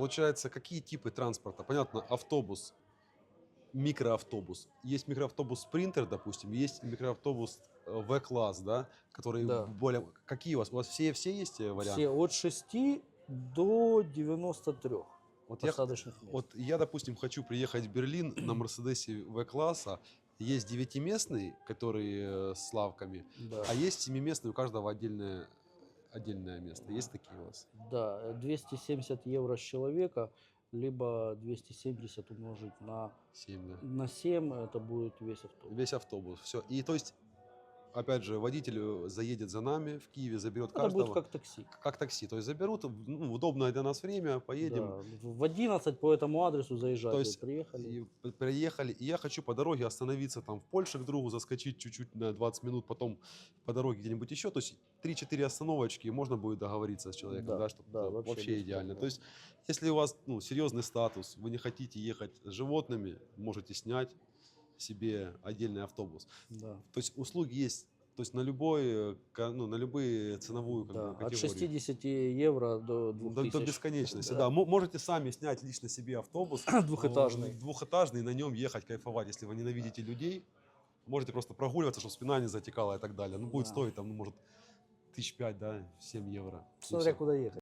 Получается, какие типы транспорта? Понятно, автобус, микроавтобус. Есть микроавтобус Спринтер, допустим, есть микроавтобус э, В-класс, да, который Да. более... Какие у вас? У вас все, все есть э, варианты? Все от 6 до 93 Вот я, мест. вот я, допустим, хочу приехать в Берлин на Мерседесе В-класса. Есть девятиместный, который э, с лавками, Да. а есть семиместный, у каждого отдельное, отдельное место. Есть такие у вас? Да, э, 270 евро с человека, либо 270 умножить на, Семь, да. на 7, это будет весь автобус. Весь автобус. Все. И то есть, опять же, водитель э, заедет за нами в Киеве, заберет Это каждого. будет как такси. как такси. То есть заберут ну, в удобное для нас время, поедем. Да, в 11 по этому адресу заезжать. То есть приехали. И приехали, и я хочу по дороге остановиться там в Польше к другу, заскочить чуть-чуть на 20 минут, потом по дороге где-нибудь еще. То есть 3-4 остановочки, и можно будет договориться с человеком, Да, да, чтобы да, вообще вообще, идеально. То есть если у вас ну, серьезный статус, вы не хотите ехать с животными, можете снять себе отдельный автобус. Да. То есть услуги есть, то есть на любой, э, ну, на любые ценовую как Да, бы, От категорию. 60 евро до До, 2000. до бесконечности, Да. да. Мо- Можете сами снять лично себе автобус. Двухэтажный. э, Двухэтажный, на нем ехать, кайфовать. Если вы ненавидите людей, можете просто прогуливаться, чтобы спина не затекала и так далее. Ну, будет Да. стоить там, ну, может, тысяч пять, да, 7 евро. Смотря куда ехать.